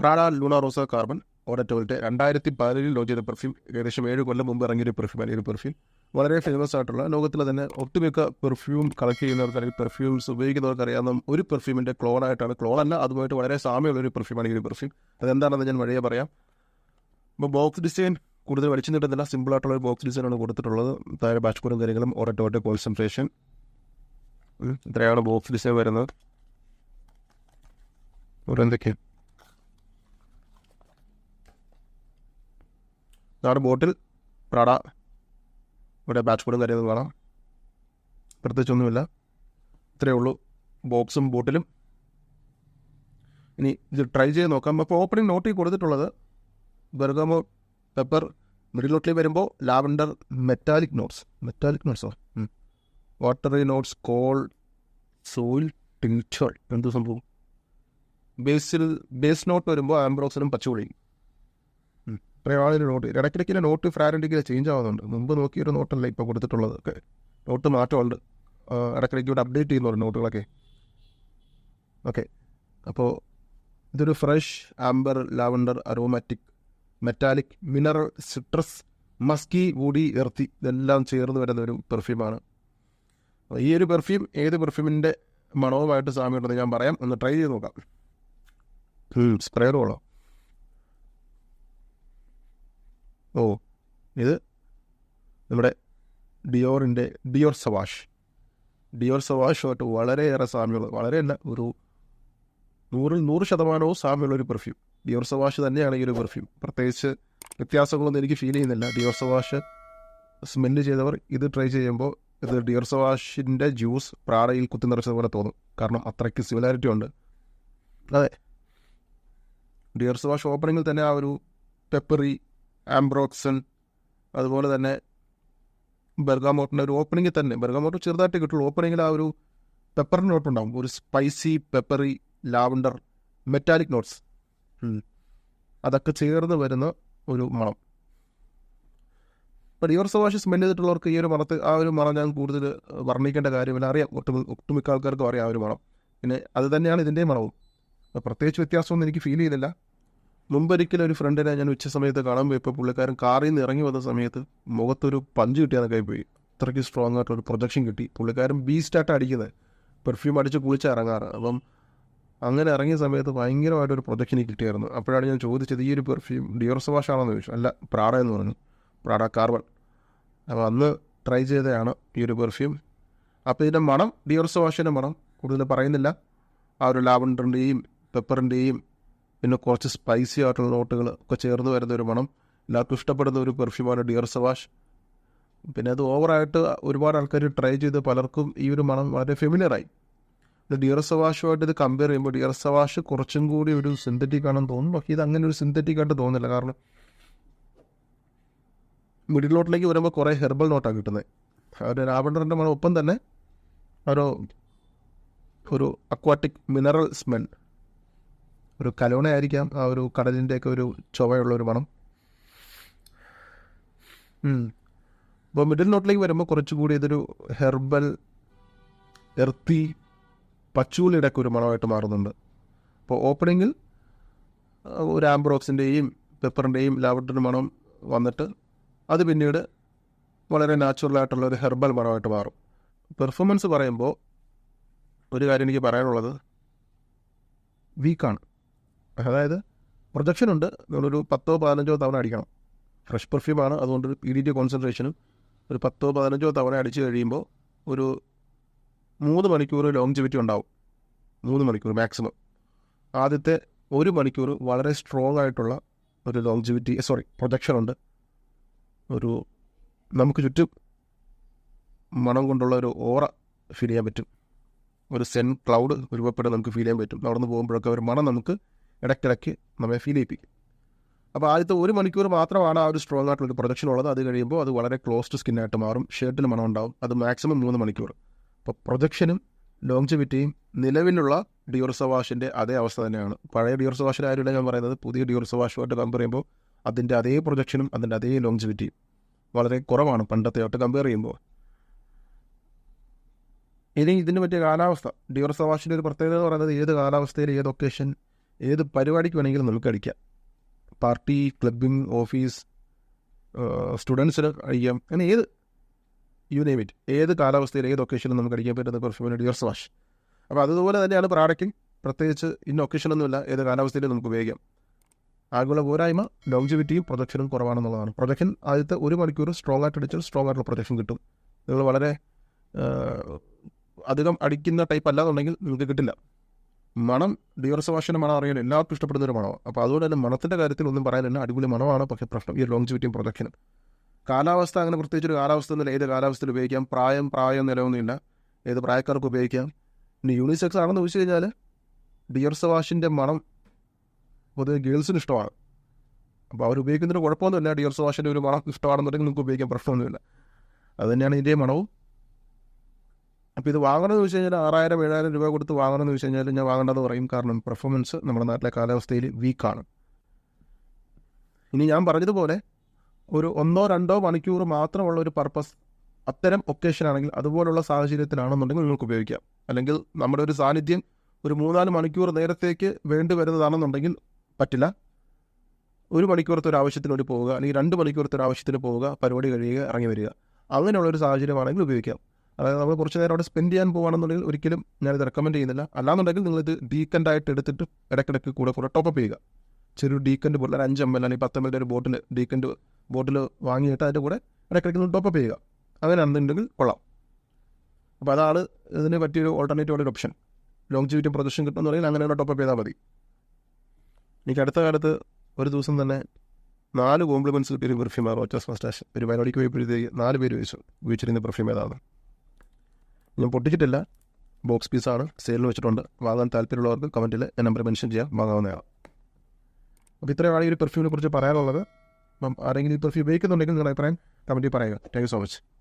Prada Luna Rosa carbon eau de toilette രണ്ടായിരത്തി പതിനേഴിൽ launch ചെയ്ത പെർഫ്യൂം ഏകദേശം ഏഴ് കൊല്ലം മുമ്പ് ഇറങ്ങിയൊരു പെർഫ്യൂം അല്ലെങ്കിൽ ഒരു പെർഫ്യൂം വളരെ ഫേമസ് ആയിട്ടുള്ള ലോകത്തിലെ തന്നെ ഒട്ടുമിക്ക പെർഫ്യൂം കളക്ട് ചെയ്യുന്നവർക്ക് അല്ലെങ്കിൽ പെർഫ്യൂംസ് ഉപയോഗിക്കുന്നവർക്ക് അറിയാവുന്ന ഒരു പെർഫ്യൂമിന്റെ ക്ലോൺ അല്ല അതുമായിട്ട് വളരെ സാമ്യമുള്ള ഒരു പെർഫ്യൂമാണ് ഈ ഒരു പെർഫ്യൂം അതെന്താണെന്ന് ഞാൻ വഴിയെ പറയാം. ഇപ്പോൾ ബോക്സ് ഡിസൈൻ കൂടുതൽ വലിച്ചു നീട്ടുന്നില്ല സിമ്പിൾ ആയിട്ടുള്ള ഒരു ബോക്സ് ഡിസൈനാണ് കൊടുത്തിട്ടുള്ളത്. താഴെ ബാച്ച് കോഡും കാര്യങ്ങളും ഓററ്റോട്ടെ കോൺസെൻട്രേഷൻ ഇത്രയാണ് ബോക്സ് ഡിസൈൻ വരുന്നത്. ഓരോ എന്തൊക്കെയാണ് ഇതാണ് ബോട്ടിൽ പ്രാഡ ഇവിടെ ബാച്ച് കോഡും കാര്യങ്ങളും കാണാം. പ്രത്യേകിച്ചൊന്നുമില്ല ഇത്രയേ ഉള്ളൂ. ബോക്സും ബോട്ടിലും. ഇനി ഇത് ട്രൈ ചെയ്ത് നോക്കാം. അപ്പോൾ ഓപ്പണിംഗ് നോട്ടിൽ കൊടുത്തിട്ടുള്ളത് ബെർഗമോ പെപ്പർ മിഡിൽ നോട്ടിൽ വരുമ്പോൾ ലാവൻഡർ മെറ്റാലിക് നോട്ട്സ് മെറ്റാലിക് നോട്ട്സോ വാട്ടറി നോട്ട്സ് കോൾ സോയിൽ ടിങ്ചോൾ എന്ത് സംഭവം? ബേസിൽ ബേസ് നോട്ട് വരുമ്പോൾ ആംബ്രോക്സിനും പച്ചവളിയും ഇത്രയാണ് നോട്ട്. ഇടയ്ക്കിടയ്ക്ക് നോട്ട് ഫ്രാരന്റിക്ക് ചേഞ്ച് ആവുന്നുണ്ട്. മുമ്പ് നോക്കിയൊരു നോട്ടല്ല ഇപ്പോൾ കൊടുത്തിട്ടുള്ളത്. ഒക്കെ നോട്ട് മാറ്റമുണ്ട്. ഇടയ്ക്കിടയ്ക്ക് ഇവിടെ അപ്ഡേറ്റ് ചെയ്യുന്നുണ്ട് നോട്ടുകളൊക്കെ. ഓക്കെ. അപ്പോൾ ഇതൊരു fresh amber lavender aromatic metallic mineral citrus musky woody earthy ഇതെല്ലാം ചേർന്ന് വരുന്ന ഒരു പെർഫ്യൂമാണ് ഈ ഒരു പെർഫ്യൂം ഏത് പെർഫ്യൂമിന്റെ മണവുമായിട്ട് സാമ്യമുണ്ടെന്ന് ഞാൻ പറയാം. ഒന്ന് ട്രൈ ചെയ്ത് നോക്കാം. സ്പ്രേയർ കൊള്ളാം ഓ ഇത് നമ്മുടെ ഡിയോറിന്റെ ഡിയോർ സവാഷ്. ഡിയോർ സവാഷുമായിട്ട് വളരെയേറെ സാമ്യമുള്ള വളരെ അല്ല ഒരു നൂറിൽ നൂറ് ശതമാനവും സാമ്യമുള്ള ഒരു പെർഫ്യൂം ഡിയോർ സവാഷ് തന്നെയാണ് ഈ ഒരു പെർഫ്യൂം പ്രത്യേകിച്ച് വ്യത്യാസങ്ങളൊന്നും എനിക്ക് ഫീൽ ചെയ്യുന്നില്ല. ഡിയോർ സവാഷ് സ്മെല്ല് ചെയ്തവർ ഇത് ട്രൈ ചെയ്യുമ്പോൾ ഇത് ഡിയോർ സവാഷിന്റെ ജ്യൂസ് പ്രാടയിൽ കുത്തി നിറച്ചത് പോലെ തോന്നും. കാരണം അത്രയ്ക്ക് സിമിലാരിറ്റി ഉണ്ട്. അതെ. ഡിയർ സവാഷ് ഓപ്പണിങ്ങിൽ തന്നെ ആ ഒരു പെപ്പറി ആംബ്രോക്സൺ അതുപോലെ തന്നെ ബെർഗാമോട്ടിന്റെ ഒരു ഓപ്പണിങ്ങിൽ തന്നെ ബെർഗാമോട്ട് ചെറുതായിട്ട് കിട്ടുള്ളൂ. ഓപ്പണിങ്ങിൽ ആ ഒരു പെപ്പറിന്റെ നോട്ട് ഉണ്ടാവും. ഒരു spicy peppery lavender metallic notes അതൊക്കെ ചേർന്ന് വരുന്ന ഒരു മണം. ഇപ്പോൾ ഡിയോർ സവാഷ് സ്മെൽ ചെയ്തിട്ടുള്ളവർക്ക് ഈ ഒരു മണത്ത് ആ ഒരു മണം ഞാൻ കൂടുതൽ വർണിക്കേണ്ട കാര്യമില്ല. അറിയാം ഒട്ടുമി ഒട്ടുമിക്ക ആൾക്കാർക്കും അറിയാം ആ ഒരു മണം. പിന്നെ അത് തന്നെയാണ് ഇതിന്റെ മണവും. പ്രത്യേകിച്ച് വ്യത്യാസമൊന്നും എനിക്ക് ഫീൽ ചെയ്തില്ല. മുമ്പൊരിക്കലും ഒരു ഫ്രണ്ടിനെ ഞാൻ ഉച്ച സമയത്ത് കാണാൻ പോയപ്പോൾ പുള്ളിക്കാരൻ കാറിൽ നിന്ന് ഇറങ്ങി വന്ന സമയത്ത് മുഖത്തൊരു പഞ്ച് കിട്ടിയാന്നൊക്കെ പോയി. അത്രയ്ക്ക് സ്ട്രോങ് ആയിട്ടൊരു പ്രൊജക്ഷൻ കിട്ടി. പുള്ളിക്കാരൻ ബീസ്റ്റായിട്ട് അടിക്കുന്നത് പെർഫ്യൂം അടിച്ച് കുളിച്ച് ഇറങ്ങാറ്. അപ്പം അങ്ങനെ ഇറങ്ങിയ സമയത്ത് ഭയങ്കരമായിട്ടൊരു പ്രൊജക്ഷൻ കിട്ടിയായിരുന്നു. അപ്പോഴാണ് ഞാൻ ചോദിച്ചത് ഈ ഒരു പെർഫ്യൂം ഡിയോർ സവാഷ് ആണെന്ന് ചോദിച്ചു. അല്ല പ്രാഡ എന്ന് പറഞ്ഞു. പ്രാഡ കാർബൺ അപ്പോൾ അന്ന് ട്രൈ ചെയ്തതാണ് ഈ ഒരു പെർഫ്യൂം അപ്പോൾ ഇതിന്റെ മണം ഡിയോർ സവാഷിന്റെ മണം. കൂടുതൽ പറയുന്നില്ല. ആ ഒരു ലാവൻഡറിന്റെയും പെപ്പറിന്റെയും പിന്നെ കുറച്ച് സ്പൈസി ആയിട്ടുള്ള നോട്ടുകൾ ഒക്കെ ചേർന്ന് വരുന്ന ഒരു മണം. എല്ലാവർക്കും ഇഷ്ടപ്പെടുന്ന ഒരു പെർഫ്യൂമാണ് ഡിയർ സവാഷ് പിന്നെ അത് ഓവറായിട്ട് ഒരുപാട് ആൾക്കാർ ട്രൈ ചെയ്ത് പലർക്കും ഈ ഒരു മണം വളരെ ഫെമിലിയറായി ഡിയർ സവാഷുമായിട്ട് ഇത് കമ്പയർ ചെയ്യുമ്പോൾ ഡിയർ സവാഷ് കുറച്ചും കൂടി ഒരു സിന്തറ്റിക് ആണെന്ന് തോന്നുന്നു. പക്ഷേ ഇത് അങ്ങനെ ഒരു സിന്തറ്റിക് ആയിട്ട് തോന്നുന്നില്ല. കാരണം മിഡിൽ നോട്ടിലേക്ക് വരുമ്പോൾ കുറേ ഹെർബൽ നോട്ടാണ് കിട്ടുന്നത് ഒരു ലാവണ്ടറിന്റെ മണം ഒപ്പം തന്നെ ഒരു ഒരു അക്വാട്ടിക് മിനറൽ സ്മെൽ ഒരു കലോണ ആയിരിക്കാം ആ ഒരു കടലിന്റെയൊക്കെ ഒരു ചൊവ്വയുള്ള ഒരു മണം അപ്പോൾ മിഡിൽ നോട്ടിലേക്ക് വരുമ്പോൾ കുറച്ചുകൂടി ഇതൊരു ഹെർബൽ എർത്തി പച്ചൂലിയുടെ ഒരു മണമായിട്ട് മാറുന്നുണ്ട്. അപ്പോൾ ഓപ്പണിങ്ങിൽ ഒരു ആംബ്രോക്സിന്റെയും പെപ്പറിന്റെയും ലാവറ്ററിന്റെ മണം വന്നിട്ട് അത് പിന്നീട് വളരെ നാച്ചുറലായിട്ടുള്ള ഒരു ഹെർബൽ മണമായിട്ട് മാറും. പെർഫോമൻസ് പറയുമ്പോൾ ഒരു കാര്യം എനിക്ക് പറയാനുള്ളത് വീക്കാണ്. അതായത് പ്രൊജക്ഷൻ ഉണ്ട് നിങ്ങളൊരു പത്തോ പതിനഞ്ചോ തവണ അടിക്കണം. ഫ്രഷ് പെർഫ്യൂമാണ്. അതുകൊണ്ട് ഒരു പി ഡി ടി കോൺസെൻട്രേഷനും ഒരു പത്തോ പതിനഞ്ചോ തവണ അടിച്ച് കഴിയുമ്പോൾ ഒരു മൂന്ന് മണിക്കൂർ ലോങ്ജിവിറ്റി ഉണ്ടാവും. മൂന്ന് മണിക്കൂർ മാക്സിമം ആദ്യത്തെ ഒരു മണിക്കൂർ വളരെ സ്ട്രോങ് ആയിട്ടുള്ള ഒരു ലോങ്ജിവിറ്റി സോറി പ്രൊജക്ഷൻ ഉണ്ട് ഒരു നമുക്ക് ചുറ്റും മണം കൊണ്ടുള്ള ഒരു ഓറ ഫീൽ ചെയ്യാൻ പറ്റും. ഒരു സെൻ ക്ലൗഡ് രൂപപ്പെട്ട് നമുക്ക് ഫീൽ ചെയ്യാൻ പറ്റും. നടന്ന് പോകുമ്പോഴൊക്കെ ഒരു മണം നമുക്ക് ഇടയ്ക്കിടയ്ക്ക് നമ്മെ ഫീൽ ചെയ്യിപ്പിക്കും. അപ്പോൾ ആദ്യത്തെ ഒരു മണിക്കൂർ മാത്രമാണ് ആ ഒരു സ്ട്രോങ് ആയിട്ടുള്ള ഒരു പ്രൊജക്ഷൻ ഉള്ളത്. അത് കഴിയുമ്പോൾ അത് വളരെ ക്ലോസ്ഡ് ആയിട്ട് മാറും. ഷർട്ടിന് മണം ഉണ്ടാവും. അത് മാക്സിമം മൂന്ന് മണിക്കൂർ. അപ്പോൾ പ്രൊജക്ഷനും ലോങ്ജിവിറ്റിയും നിലവിലുള്ള ഡിയോർസ വാഷിന്റെ അതേ അവസ്ഥ തന്നെയാണ്. പഴയ ഡിയോർസ കാര്യമില്ല ഞാൻ പറയുന്നത്. പുതിയ ഡിയോർസ വാഷുമായിട്ട് കമ്പയർ ചെയ്യുമ്പോൾ അതിന്റെ അതേ പ്രൊജക്ഷനും അതിന്റെ അതേ ലോങ്ജിവിറ്റിയും വളരെ കുറവാണ് പണ്ടത്തെ ആയിട്ട് കമ്പയർ ചെയ്യുമ്പോൾ. ഇനി ഇതിന് പറ്റിയ കാലാവസ്ഥ. ഡിയോർസ വാഷിന്റെ ഒരു പ്രത്യേകത എന്ന് പറയുന്നത് ഏത് കാലാവസ്ഥയിൽ ഏത് ഒക്കേഷൻ ഏത് പരിപാടിക്ക് വേണമെങ്കിലും നമുക്ക് അടിക്കാം പാർട്ടി ക്ലബിംഗ് ഓഫീസ് സ്റ്റുഡൻസിന് അടിക്കാം അങ്ങനെ ഏത് യു നെയിം ഇറ്റ് ഏത് കാലാവസ്ഥയിൽ ഏത് ഒക്കേഷനിലും നമുക്ക് അടിക്കാൻ പറ്റുന്ന പെർഫ്യൂമിന് ഡിയർസ് വാഷ് അപ്പോൾ അതുപോലെ തന്നെയാണ് പ്രോഡക്റ്റിംഗ് പ്രത്യേകിച്ച് ഇന്ന ഒക്കേഷനൊന്നുമില്ല ഏത് കാലാവസ്ഥയിലും നമുക്ക് ഉപയോഗിക്കാം. ആകുള്ള പോരായ്മ ലോങ്ജിവിറ്റിയും പ്രൊജക്ഷനും കുറവാണെന്നുള്ളതാണ്. പ്രൊജക്ഷൻ ആദ്യത്തെ ഒരു മണിക്കൂർ സ്ട്രോങ് ആയിട്ട് അടിച്ചാൽ സ്ട്രോങ് ആയിട്ടുള്ള പ്രൊജക്ഷൻ കിട്ടും. നിങ്ങൾ വളരെ അധികം അടിക്കുന്ന ടൈപ്പ് അല്ലാന്നുണ്ടെങ്കിൽ നിങ്ങൾക്ക് കിട്ടില്ല. മണം ഡിയോർസ് വാഷിന്റെ മണം അറിയാൻ എല്ലാവർക്കും ഇഷ്ടപ്പെടുന്ന ഒരു മണമാണ്. അപ്പോൾ അതുകൊണ്ട് തന്നെ മണത്തിന്റെ കാര്യത്തിൽ ഒന്നും പറയാനില്ല അടിപൊളി മണമാണ്. പക്ഷേ പ്രശ്നം ഈ ലോങ് ലോങ്ജിവിറ്റിയും പ്രൊജക്ഷനും കാലാവസ്ഥ അങ്ങനെ പ്രത്യേകിച്ച് ഒരു കാലാവസ്ഥ ഒന്നുമില്ല ഏത് കാലാവസ്ഥയിൽ ഉപയോഗിക്കാം? പ്രായം പ്രായം നിലവൊന്നുമില്ല ഏത് പ്രായക്കാർക്ക് ഉപയോഗിക്കാം? ഇനി യൂണിസെക്സ് ആണെന്ന് ചോദിച്ചു കഴിഞ്ഞാൽ ഡിയർസ് വാഷിന്റെ മണം പൊതുവെ ഗേൾസിന് ഇഷ്ടമാണ്. അപ്പോൾ അവർ ഉപയോഗിക്കുന്നതിന് കുഴപ്പമൊന്നുമില്ല. ഡിയർസ് വാഷിന്റെ ഒരു മണം ഇഷ്ടമാണെന്നുണ്ടെങ്കിൽ നിങ്ങൾക്ക് ഉപയോഗിക്കാൻ പ്രശ്നമൊന്നുമില്ല. അതുതന്നെയാണ് ഇതിന്റെ മണവും. അപ്പോൾ ഇത് വാങ്ങണമെന്ന് വെച്ച് കഴിഞ്ഞാൽ ആറായിരം ഏഴായിരം രൂപ കൊടുത്ത് വാങ്ങണമെന്ന് വെച്ച് കഴിഞ്ഞാൽ ഞാൻ വാങ്ങേണ്ടത് പറയും. കാരണം പെർഫോമൻസ് നമ്മുടെ നാട്ടിലെ കാലാവസ്ഥയിൽ വീക്കാണ് ഇനി ഞാൻ പറഞ്ഞതുപോലെ ഒരു ഒന്നോ രണ്ടോ മണിക്കൂർ മാത്രമുള്ള ഒരു പർപ്പസ് അത്തരം ഒക്കേഷൻ ആണെങ്കിൽ അതുപോലുള്ള സാഹചര്യത്തിലാണെന്നുണ്ടെങ്കിൽ നിങ്ങൾക്ക് ഉപയോഗിക്കാം. അല്ലെങ്കിൽ നമ്മുടെ ഒരു സാന്നിധ്യം ഒരു മൂന്നാൽ മണിക്കൂർ നേരത്തേക്ക് വേണ്ടി വരുന്നതാണെന്നുണ്ടെങ്കിൽ പറ്റില്ല. ഒരു മണിക്കൂറത്തെ ഒരു ആവശ്യത്തിനോട് പോവുക അല്ലെങ്കിൽ രണ്ട് മണിക്കൂറത്തെ ഒരു ആവശ്യത്തിന് പോവുക പരിപാടി കഴിയുക ഇറങ്ങി വരിക. അങ്ങനെയുള്ള ഒരു സാഹചര്യമാണെങ്കിൽ ഉപയോഗിക്കാം. അതായത് നമ്മൾ കുറച്ച് നേരം അവിടെ സ്പെൻഡ് ചെയ്യാൻ പോകുകയാണെന്നുണ്ടെങ്കിൽ ഒരിക്കലും ഞാനിത് റെക്കമെൻഡ് ചെയ്യുന്നില്ല. അല്ലാന്നുണ്ടെങ്കിൽ നിങ്ങളിത് ഡീക്കന്റ് ആയിട്ട് എടുത്തിട്ട് ഇടയ്ക്കിടയ്ക്ക് കൂടെ കൂടെ ടോപ്പപ്പ് ചെയ്യുക. ചെറിയൊരു ഡീക്കന്റ് പോലെ ഒരു അഞ്ച് എം എൽ അല്ലെങ്കിൽ പത്ത് എം എൽ ഒരു ബോട്ടിൽ ഡീക്കന്റ് ബോട്ടിൽ വാങ്ങിയിട്ട് അതിന്റെ കൂടെ ഇടയ്ക്കിടയ്ക്ക് ടോപ്പപ്പ് ചെയ്യുക. അങ്ങനെ അങ്ങനെയാണെന്നുണ്ടെങ്കിൽ കൊള്ളാം. അപ്പോൾ അതാണ് ഇതിന് പറ്റിയൊരു ഓൾട്ടർനേറ്റീവ് ഒരു ഓപ്ഷൻ ലോങ് ജീവിറ്റി പ്രൊജക്ഷൻ അങ്ങനെ ടോപ്പപ്പ് ചെയ്താൽ മതി. എനിക്ക് അടുത്ത കാലത്ത് ഒരു ദിവസം തന്നെ നാല് കോംപ്ലിമെന്റ്സ് കിട്ടിയൊരു പെർഫ്യൂമാണ് റോച്ചസ് മസ്റ്റാഷ് ഒരു വയനാടിക്ക് പോയപ്പോഴത്തേക്ക് നാല് പേര് ചോദിച്ചു ഉപയോഗിച്ചിരുന്ന പെർഫ്യൂം ഏതാണ് ഞാൻ പൊട്ടിച്ചിട്ടില്ല. ബോക്സ് പീസാണ്. സെയിലിൽ വെച്ചിട്ടുണ്ട്. വാങ്ങാൻ താല്പര്യമുള്ളവർക്ക് കമന്റിൽ ഞാൻ നമ്പർ മെൻഷൻ ചെയ്യാം. വാങ്ങാവുന്നതാണ്. അപ്പോൾ ഇത്രയാണ് ഈ ഒരു പെർഫ്യൂമിനെ കുറിച്ച് പറയാനുള്ളത്. അപ്പം ആരെങ്കിലും ഈ പെർഫ്യൂം ഉപയോഗിക്കുന്നുണ്ടെങ്കിൽ നിങ്ങളുടെ അഭിപ്രായം കമന്റിൽ പറയുക. Thank you so much